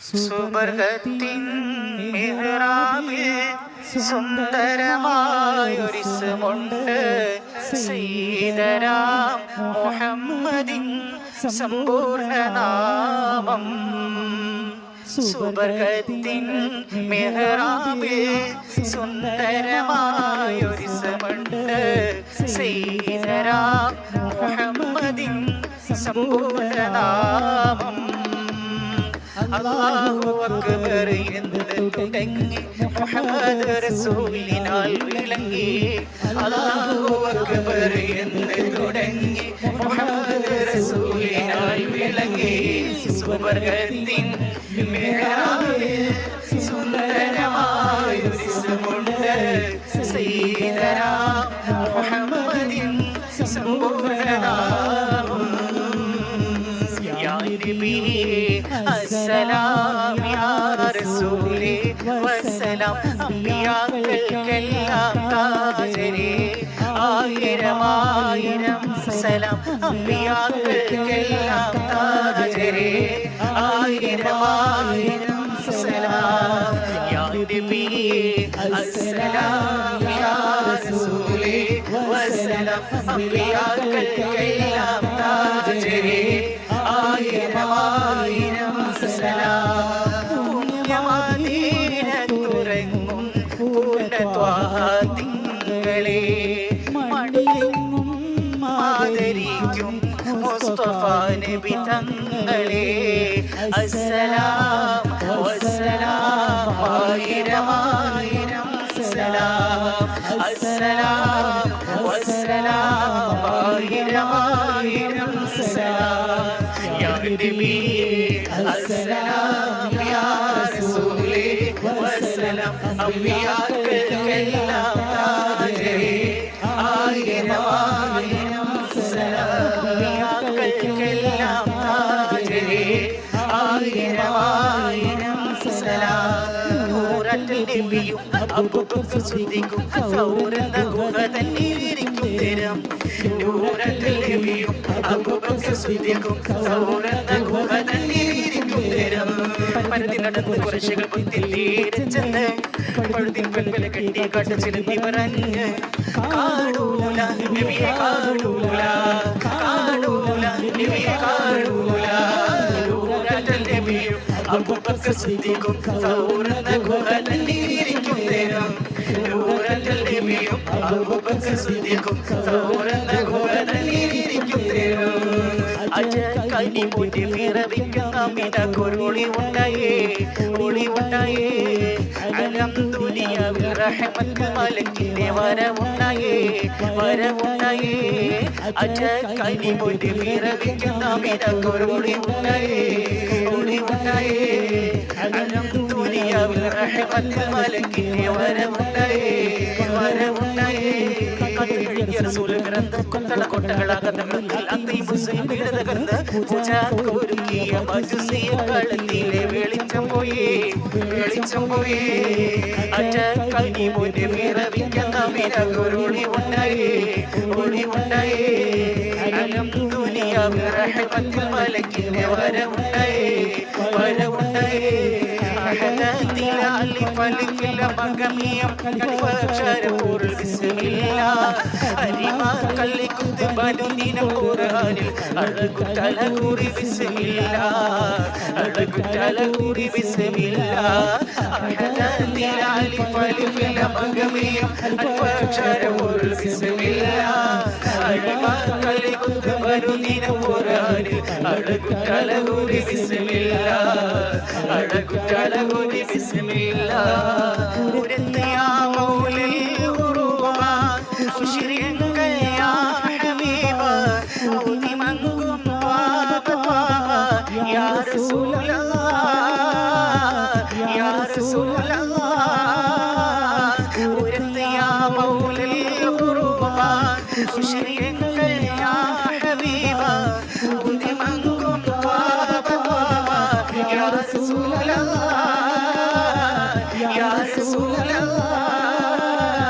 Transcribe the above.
സുബർഗത്തിൻ മെഹ്റാബിൽ സുന്ദരമായൊരിസമുണ്ട്. സീതരാം മുഹമ്മദിൻ സമ്പൂർണ നാമം മുഹമ്മദിൻ സമ്പൂർണ നാമം അല്ലാഹു അക്ബർ എന്ന് തുടങ്ങി മുഹമ്മദ് റസൂലിനാൽ വിളങ്ങി. അല്ലാഹു അക്ബർ എന്ന് തുടങ്ങി മുഹമ്മദ് റസൂലിനാൽ വിളങ്ങി. സുവർഗത്തിൻ മിഹ്റാബിൽ സുന്ദരമായൊരു ഇസ്മുണ്ട് സീതരാ മുഹമ്മദിൻ സമ്പൂർണനാമം വസലം അമ്പിയാക്കൾക്കെല്ലാം താജരേ ആയിരമായിരം സലം അമ്പിയാക്കൾക്കെല്ലാം താജരേ ആയിരമായിരം സലാം യാ നബി അസ്സലാം യാ റസൂലേ. വസലം അമ്പിയാക്കൾക്കെല്ലാം താജരേ ആയിരമായിരം സലാം മാതരിക്കും മുസ്തഫ നബി അസ്സലാം വസ്സലാം സലാം. അസ്സലാം വസ്സലാം ആയിരം ആയിരം സലാം. യാ നബിയും അബൂബക്കർ സിദ്ദീഖും സൗരന്ന ഗുഹ തന്നിലിരിക്കും തരം നൂറത്തിൽ നബിയും അബൂബക്കർ സിദ്ദീഖും സൗരന്ന ഗുഹ തന്നിലിരിക്കും തരം പരതി നടന്ന് കുറശകൾ കുത്തില്ലേരച്ചെന്ന് പഴുതിൻ പെൺവില കെട്ടി കാട്ടു ചിലന്തി പറഞ്ഞ് കാണൂല നബിയെ കാണൂല കാണൂല നബിയെ കാണൂല. നൂറത്തിൽ നബിയും അബൂബക്കർ സിദ്ദീഖും സൗരന്ന അബൂബക്കർ സിദ്ദീഖും സൗരന്ന ഗുഹ തന്നിലിരിക്കും തരം അജ കനി മുന്നിൽ വിറവിക്കുന്ന മിടക്കൊരുളി ഉണ്ടായേ ഒളി ഉണ്ടായേ അലംദുലിയാവിൽ റഹ്മത്ത് മലക്കിന്റെ വരവുണ്ടായേ വരവുണ്ടായേ. അജ കനി മുന്നിൽ വിറവിക്കുന്ന മിടക്കൊരുളി ഉണ്ടായേ ഒളി ഉണ്ടായേ അലംദുലിയാവിൽ റഹ്മത്ത് മലക്കിന്റെ വരവുണ്ടായേ. ഗ്രന്ഥം കൊത്തള നമ്മിൽ അന്തയും വീട് തകർന്ന് പൂജാക്കൊരുക്കിയ മജുസിയ പോയി വെളിച്ചം പോയി. അറ്റ കനി വിറവിക്കുന്ന മിനകൊരുളി ഉണ്ടായേ അലം ദുനിയാവിൽ റഹ്മത്തിൽ വരവുണ്ടായേ വരവുണ്ടായേ. ഫലിഫില മകമിയം കൽഫക്ഷരപൂർൽ ബിസ്മില്ല അരിമാ കള്ളിക്കുത്ത് ബലുദിനം ഖുർആനിൽ അഴകുറ്റല കൂറി ബിസ്മില്ല അഴകുറ്റല കൂറി ബിസ്മില്ല അഹദത്തിലാലി ഫലിഫില മകമിയം കൽഫക്ഷരപൂർൽ ബിസ്മില്ല അരിമാ കള്ളിക്കുത്ത് ബലുദിനം ഖുർആനിൽ അഴകുറ്റല കൂറി ബിസ്മില്ല അഴകുറ്റല ഉശ്രിയങ്ങൾ